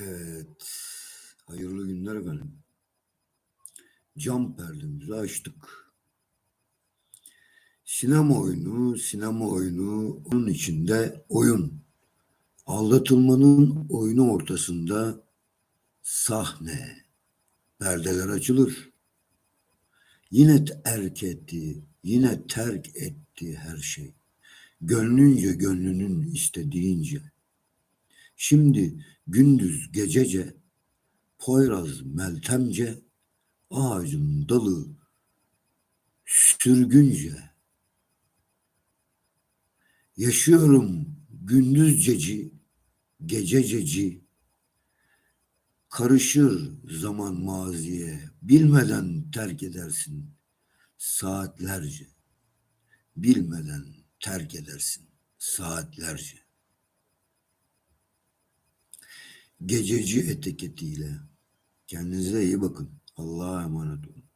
Evet. Hayırlı günler efendim. Cam perdemizi açtık. Sinema oyunu, sinema oyunu, onun içinde oyun. Aldatılmanın oyunu ortasında sahne. Perdeler açılır. Yine terk etti, yine terk etti her şey. Gönlünce gönlünün istediğince. Şimdi gündüz gecece, Poyraz Meltemce, ağacın dalı sürgünce. Yaşıyorum gündüzceci, gecececi, karışır zaman maziye, bilmeden terk edersin saatlerce, bilmeden terk edersin saatlerce. Gececi etiketiyle kendinize iyi bakın. Allah'a emanet olun.